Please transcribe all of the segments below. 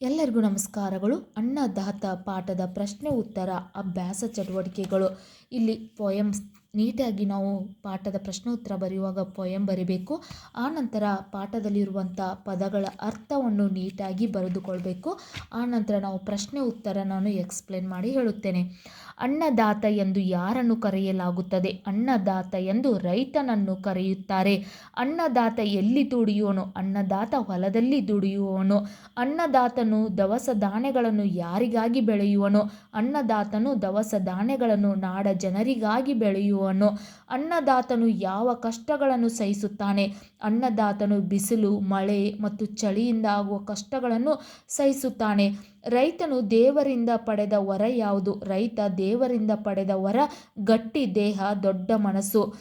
ಎಲ್ಲರಿಗೂ ನಮಸ್ಕಾರಗಳು. ಅನ್ನದಾತ ಪಾಠದ ಪ್ರಶ್ನೆ ಉತ್ತರ, ಅಭ್ಯಾಸ ಚಟುವಟಿಕೆಗಳು. ಇಲ್ಲಿ ಪೊಯಮ್ಸ್ ನೀಟಾಗಿ ನಾವು ಪಾಠದ ಪ್ರಶ್ನೆ ಉತ್ತರ ಬರೆಯುವಾಗ ಪೊಯಮ್ ಬರಿಬೇಕು. ನಂತರ ಪಾಠದಲ್ಲಿರುವಂಥ ಪದಗಳ ಅರ್ಥವನ್ನು ನೀಟಾಗಿ ಬರೆದುಕೊಳ್ಬೇಕು. ನಂತರ ನಾವು ಪ್ರಶ್ನೆ ಉತ್ತರ ನಾನು ಎಕ್ಸ್ಪ್ಲೇನ್ ಮಾಡಿ ಹೇಳುತ್ತೇನೆ. ಅನ್ನದಾತ ಎಂದು ಯಾರನ್ನು ಕರೆಯಲಾಗುತ್ತದೆ? ಅನ್ನದಾತ ಎಂದು ರೈತನನ್ನು ಕರೆಯುತ್ತಾರೆ. ಅನ್ನದಾತ ಎಲ್ಲಿ ದುಡಿಯುವನು ಅನ್ನದಾತ ಹೊಲದಲ್ಲಿ ದುಡಿಯುವವನು, ಅನ್ನದಾತನು ದವಸ ಧಾನ್ಯಗಳನ್ನು ಯಾರಿಗಾಗಿ ಬೆಳೆಯುವನು, ಅನ್ನದಾತನು ದವಸ ಧಾನ್ಯಗಳನ್ನು ನಾಡ ಜನರಿಗಾಗಿ ಬೆಳೆಯುವನು ಅನ್ನದಾತನು ಯಾವ ಕಷ್ಟಗಳನ್ನು ಸಹಿಸುತ್ತಾನೆ? ಅನ್ನದಾತನು ಬಿಸಿಲು, ಮಳೆ ಮತ್ತು ಚಳಿಯಿಂದ ಆಗುವ ಕಷ್ಟಗಳನ್ನು ಸಹಿಸುತ್ತಾನೆ. ರೈತನು ದೇವರಿಂದ ಪಡೆದ ವರ ಯಾವುದು? ರೈತ ದೇವರಿಂದ ಪಡೆದ ವರ, ಗಟ್ಟಿ ದೇಹ, ದೊಡ್ಡ ಮನಸ್ಸು.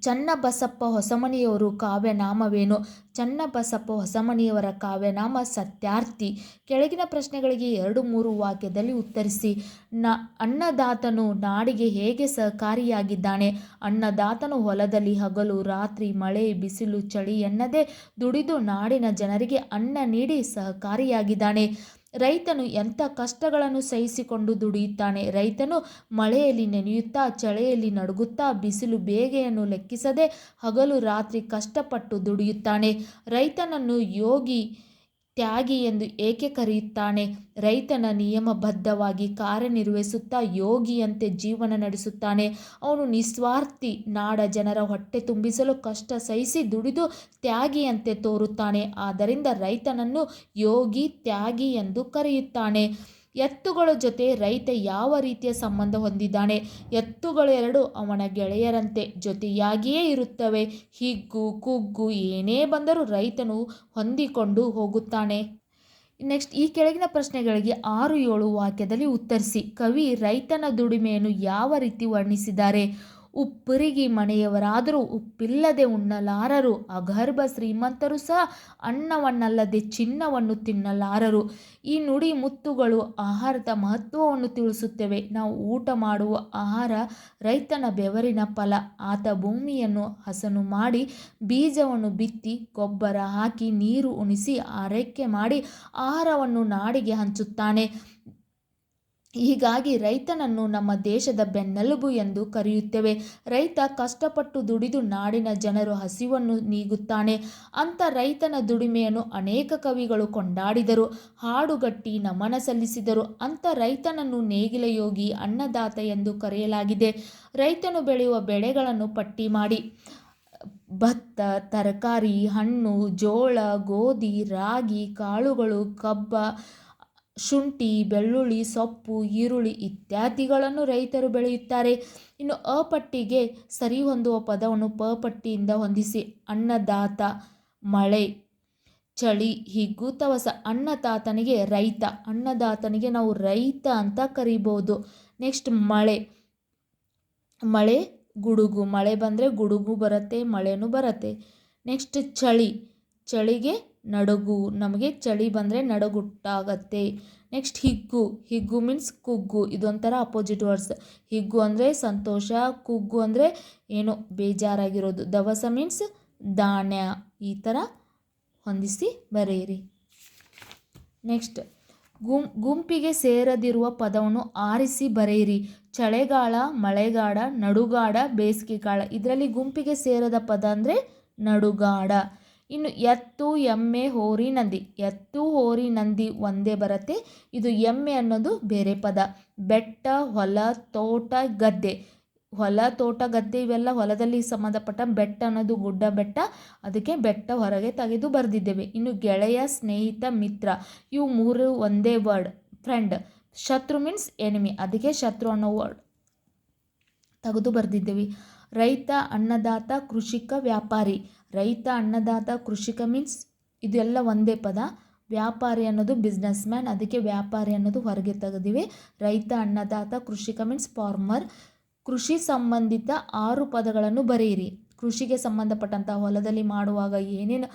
ಚನ್ನಬಸಪ್ಪ ಹೊಸಮನಿಯವರು ಕಾವ್ಯನಾಮವೇನು? ಚನ್ನಬಸಪ್ಪ ಹೊಸಮನಿಯವರ ಕಾವ್ಯನಾಮ ಸತ್ಯಾರ್ಥಿ. ಕೆಳಗಿನ ಪ್ರಶ್ನೆಗಳಿಗೆ ಎರಡು ಮೂರು ವಾಕ್ಯದಲ್ಲಿ ಉತ್ತರಿಸಿ. ನ, ಅನ್ನದಾತನು ನಾಡಿಗೆ ಹೇಗೆ ಸಹಕಾರಿಯಾಗಿದ್ದಾನೆ? ಅನ್ನದಾತನು ಹೊಲದಲ್ಲಿ ಹಗಲು, ರಾತ್ರಿ ಮಳೆ, ಬಿಸಿಲು, ಚಳಿ ಎನ್ನದೇ ದುಡಿದು ನಾಡಿನ ಜನರಿಗೆ ಅನ್ನ ನೀಡಿ ಸಹಕಾರಿಯಾಗಿದ್ದಾನೆ. ರೈತನು ಎಂಥ ಕಷ್ಟಗಳನ್ನು ಸಹಿಸಿಕೊಂಡು ದುಡಿಯುತ್ತಾನೆ? ರೈತನು ಮಳೆಯಲ್ಲಿ ನೆನೆಯುತ್ತಾ, ಚಳಿಯಲ್ಲಿ ನಡುಗುತ್ತಾ, ಬಿಸಿಲು ಬೇಗೆಯನ್ನು ಲೆಕ್ಕಿಸದೆ ಹಗಲು ರಾತ್ರಿ ಕಷ್ಟಪಟ್ಟು ದುಡಿಯುತ್ತಾನೆ. ರೈತನನ್ನು ಯೋಗಿ ತ್ಯಾಗಿ ಎಂದು ಏಕೆ ಕರೆಯುತ್ತಾನೆ? ರೈತನ ನಿಯಮಬದ್ಧವಾಗಿ ಕಾರ್ಯನಿರ್ವಹಿಸುತ್ತಾ ಯೋಗಿಯಂತೆ ಜೀವನ ನಡೆಸುತ್ತಾನೆ. ಅವನು ನಿಸ್ವಾರ್ಥಿ, ನಾಡ ಜನರ ಹೊಟ್ಟೆ ತುಂಬಿಸಲು ಕಷ್ಟ ಸಹಿಸಿ ದುಡಿದು ತ್ಯಾಗಿಯಂತೆ ತೋರುತ್ತಾನೆ. ಆದ್ದರಿಂದ ರೈತನನ್ನು ಯೋಗಿ, ತ್ಯಾಗಿ ಎಂದು ಕರೆಯುತ್ತಾನೆ. ಎತ್ತುಗಳ ಜೊತೆ ರೈತ ಯಾವ ರೀತಿಯ ಸಂಬಂಧ ಹೊಂದಿದ್ದಾನೆ? ಎತ್ತುಗಳೆರಡು ಅವನ ಗೆಳೆಯರಂತೆ ಜೊತೆಯಾಗಿಯೇ ಇರುತ್ತವೆ. ಹಿಗ್ಗು, ಕುಗ್ಗು ಏನೇ ಬಂದರೂ ರೈತನು ಹೊಂದಿಕೊಂಡು ಹೋಗುತ್ತಾನೆ. ನೆಕ್ಸ್ಟ್ ಈ ಕೆಳಗಿನ ಪ್ರಶ್ನೆಗಳಿಗೆ ಆರು ಏಳು ವಾಕ್ಯದಲ್ಲಿ ಉತ್ತರಿಸಿ. ಕವಿ, ರೈತನ ದುಡಿಮೆಯನ್ನು ಯಾವ ರೀತಿ ವರ್ಣಿಸಿದ್ದಾರೆ? ಉಪ್ಪರಿಗೆ ಮನೆಯವರಾದರೂ ಉಪ್ಪಿಲ್ಲದೆ ಉಣ್ಣಲಾರರು, ಅಗರ್ಭ ಶ್ರೀಮಂತರು ಸಹ ಅನ್ನವನ್ನಲ್ಲದೆ ಚಿನ್ನವನ್ನು ತಿನ್ನಲಾರರು. ಈ ನುಡಿ ಮುತ್ತುಗಳು ಆಹಾರದ ಮಹತ್ವವನ್ನು ತಿಳಿಸುತ್ತವೆ. ನಾವು ಊಟ ಮಾಡುವ ಆಹಾರ ರೈತನ ಬೆವರಿನ ಫಲ. ಆತ ಭೂಮಿಯನ್ನು ಹಸನು ಮಾಡಿ ಬೀಜವನ್ನು ಬಿತ್ತಿ ಗೊಬ್ಬರ ಹಾಕಿ ನೀರು ಉಣಿಸಿ ಆರೈಕೆ ಮಾಡಿ ಆಹಾರವನ್ನು ನಾಡಿಗೆ ಹಂಚುತ್ತಾನೆ. ಹೀಗಾಗಿ ರೈತನನ್ನು ನಮ್ಮ ದೇಶದ ಬೆನ್ನೆಲುಬು ಎಂದು ಕರೆಯುತ್ತೇವೆ. ರೈತ ಕಷ್ಟಪಟ್ಟು ದುಡಿದು ನಾಡಿನ ಜನರು ಹಸಿವನ್ನು ನೀಗುತ್ತಾನೆ. ಅಂಥ ರೈತನ ದುಡಿಮೆಯನ್ನು ಅನೇಕ ಕವಿಗಳು ಕೊಂಡಾಡಿದರು. ಹಾಡುಗಟ್ಟಿ ನಮನ ಸಲ್ಲಿಸಿದರು. ಅಂಥ ರೈತನನ್ನು ನೇಗಿಲ ಯೋಗಿ ಅನ್ನದಾತ ಎಂದು ಕರೆಯಲಾಗಿದೆ. ರೈತನು ಬೆಳೆಯುವ ಬೆಳೆಗಳನ್ನು ಪಟ್ಟಿ ಮಾಡಿ. ಭತ್ತ, ತರಕಾರಿ, ಹಣ್ಣು, ಜೋಳ, ಗೋಧಿ, ರಾಗಿ, ಕಾಳುಗಳು, ಕಬ್ಬ ಶುಂಠಿ, ಬೆಳ್ಳುಳ್ಳಿ, ಸೊಪ್ಪು, ಈರುಳ್ಳಿ ಇತ್ಯಾದಿಗಳನ್ನು ರೈತರು ಬೆಳೆಯುತ್ತಾರೆ. ಇನ್ನು ಅ ಪಟ್ಟಿಗೆ ಸರಿ ಹೊಂದುವ ಪದವನ್ನು ಪ ಪಟ್ಟಿಯಿಂದ ಹೊಂದಿಸಿ ಅನ್ನದಾತ, ಮಳೆ, ಚಳಿ, ಹಿಗ್ಗು, ತವಸ. ಅನ್ನದಾತನಿಗೆ ರೈತ, ಅನ್ನದಾತನಿಗೆ ನಾವು ರೈತ ಅಂತ ಕರಿಬೋದು. ನೆಕ್ಸ್ಟ್ ಮಳೆ ಮಳೆ ಗುಡುಗು. ಮಳೆ ಬಂದರೆ ಗುಡುಗು ಬರುತ್ತೆ, ಮಳೆನೂ ಬರುತ್ತೆ. ನೆಕ್ಸ್ಟ್ ಚಳಿ, ಚಳಿಗೆ ನಡುಗು, ನಮಗೆ ಚಳಿ ಬಂದರೆ ನಡುಗುಟ್ಟಾಗತ್ತೆ. ನೆಕ್ಸ್ಟ್ ಹಿಗ್ಗು ಹಿಗ್ಗು ಮೀನ್ಸ್ ಕುಗ್ಗು, ಇದೊಂಥರ ಅಪೋಸಿಟ್ ವರ್ಡ್ಸ್ ಹಿಗ್ಗು ಅಂದರೆ ಸಂತೋಷ, ಕುಗ್ಗು ಅಂದರೆ ಏನು, ಬೇಜಾರಾಗಿರೋದು. ದವಸ ಮೀನ್ಸ್ ಧಾನ್ಯ, ಈ ಥರ ಹೊಂದಿಸಿ ಬರೆಯಿರಿ. ನೆಕ್ಸ್ಟ್, ಗುಂ, ಗುಂಪಿಗೆ ಸೇರದಿರುವ ಪದವನ್ನು ಆರಿಸಿ ಬರೆಯಿರಿ. ಚಳಿಗಾಲ ಮಳೆಗಾಡ ನಡುಗಾಡ, ಬೇಸಿಗೆಗಾಲ. ಇದರಲ್ಲಿ ಗುಂಪಿಗೆ ಸೇರದ ಪದ ಅಂದರೆ ನಡುಗಾಡ. ಇನ್ನು ಎತ್ತು ಎಮ್ಮೆ ಹೋರಿ ನಂದಿ. ಎತ್ತು ಹೋರಿ ನಂದಿ ಒಂದೇ ಬರುತ್ತೆ. ಇದು ಎಮ್ಮೆ ಅನ್ನೋದು ಬೇರೆ ಪದ. ಬೆಟ್ಟ, ಹೊಲ, ತೋಟ, ಗದ್ದೆ. ಹೊಲ, ತೋಟ, ಗದ್ದೆ ಇವೆಲ್ಲ ಹೊಲದಲ್ಲಿ ಸಂಬಂಧಪಟ್ಟ ಬೆಟ್ಟ ಅನ್ನೋದು ಗುಡ್ಡ ಬೆಟ್ಟ. ಅದಕ್ಕೆ ಬೆಟ್ಟ ಹೊರಗೆ ತೆಗೆದು ಬರೆದಿದ್ದೇವೆ. ಇನ್ನು ಗೆಳೆಯ, ಸ್ನೇಹಿತ, ಮಿತ್ರ. ಇವು ಮೂರು ಒಂದೇ ವರ್ಡ್ ಫ್ರೆಂಡ್ ಶತ್ರು ಮೀನ್ಸ್ ಎನಿಮಿ ಅದಕ್ಕೆ ಶತ್ರು ಅನ್ನೋ ವರ್ಡ್ ತೆಗೆದು ಬರೆದಿದ್ದೇವೆ. ರೈತ, ಅನ್ನದಾತ, ಕೃಷಿಕ, ವ್ಯಾಪಾರಿ. ರೈತ ಅನ್ನದಾತ ಕೃಷಿಕ ಮೀನ್ಸ್ ಇದೆಲ್ಲ ಒಂದೇ ಪದ. ವ್ಯಾಪಾರಿ ಅನ್ನೋದು ಬಿಸ್ನೆಸ್ ಮ್ಯಾನ್ ಅದಕ್ಕೆ ವ್ಯಾಪಾರಿ ಅನ್ನೋದು ಹೊರಗೆ ತೆಗೆದಿವೆ. ರೈತ ಅನ್ನದಾತ ಕೃಷಿಕ ಮೀನ್ಸ್ ಫಾರ್ಮರ್ ಕೃಷಿ ಸಂಬಂಧಿತ ಆರು ಪದಗಳನ್ನು ಬರೆಯಿರಿ. ಕೃಷಿಗೆ ಸಂಬಂಧಪಟ್ಟಂಥ ಹೊಲದಲ್ಲಿ ಮಾಡುವಾಗ ಏನೇನು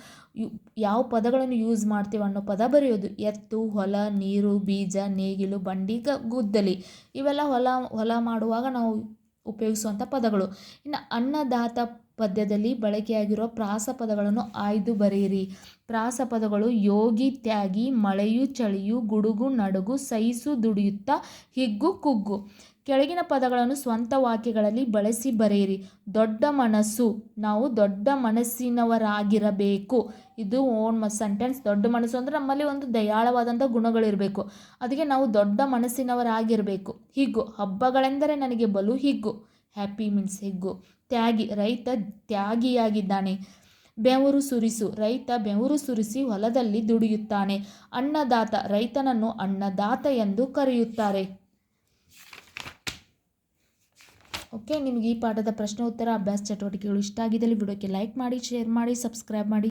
ಯಾವ ಪದಗಳನ್ನು ಯೂಸ್ ಮಾಡ್ತೀವಿ ಅನ್ನೋ ಪದ ಬರೆಯೋದು. ಎತ್ತು, ಹೊಲ, ನೀರು, ಬೀಜ, ನೇಗಿಲು, ಬಂಡಿ ಗುದ್ದಲಿ. ಇವೆಲ್ಲ ಹೊಲ ಹೊಲ ಮಾಡುವಾಗ ನಾವು ಉಪಯೋಗಿಸುವಂಥ ಪದಗಳು. ಇನ್ನು ಅನ್ನದಾತ ಪದ್ಯದಲ್ಲಿ ಬಳಕೆಯಾಗಿರುವ ಪ್ರಾಸಪದಗಳನ್ನು ಆಯ್ದು ಬರೆಯಿರಿ. ಪ್ರಾಸ ಪದಗಳು ಯೋಗಿ, ತ್ಯಾಗಿ, ಮಳೆಯು, ಚಳಿಯು, ಗುಡುಗು, ನಡುಗು ಸಹಿಸು ದುಡಿಯುತ್ತಾ, ಹಿಗ್ಗು, ಕುಗ್ಗು. ಕೆಳಗಿನ ಪದಗಳನ್ನು ಸ್ವಂತ ವಾಕ್ಯಗಳಲ್ಲಿ ಬಳಸಿ ಬರೆಯಿರಿ. ದೊಡ್ಡ ಮನಸ್ಸು. ನಾವು ದೊಡ್ಡ ಮನಸ್ಸಿನವರಾಗಿರಬೇಕು. ಇದು ಓನ್ ಸೆಂಟೆನ್ಸ್. ದೊಡ್ಡ ಮನಸ್ಸು ಅಂದರೆ ನಮ್ಮಲ್ಲಿ ಒಂದು ದಯಾಳವಾದಂಥ ಗುಣಗಳಿರಬೇಕು. ಅದಕ್ಕೆ ನಾವು ದೊಡ್ಡ ಮನಸ್ಸಿನವರಾಗಿರಬೇಕು. ಹಿಗ್ಗು. ಹಬ್ಬಗಳೆಂದರೆ ನನಗೆ ಬಲು ಹಿಗ್ಗು. ಹ್ಯಾಪಿ ಮೀನ್ಸ್ ಹೆಗ್ಗು. ತ್ಯಾಗಿ, ರೈತ ತ್ಯಾಗಿಯಾಗಿದ್ದಾನೆ. ಬೆವರು ಸುರಿಸು, ರೈತ ಬೆವರು ಸುರಿಸಿ ಹೊಲದಲ್ಲಿ ದುಡಿಯುತ್ತಾನೆ. ಅನ್ನದಾತ ರೈತನನ್ನು ಅನ್ನದಾತ ಎಂದು ಕರೆಯುತ್ತಾರೆ. ಓಕೆ, ನಿಮಗೆ ಈ ಪಾಠದ ಪ್ರಶ್ನೋತ್ತರ ಅಭ್ಯಾಸ ಚಟುವಟಿಕೆಗಳು ಇಷ್ಟ ಆಗಿದ್ದಲ್ಲಿ ವಿಡಿಯೋಕ್ಕೆ ಲೈಕ್ ಮಾಡಿ, ಶೇರ್ ಮಾಡಿ, ಸಬ್ಸ್ಕ್ರೈಬ್ ಮಾಡಿ.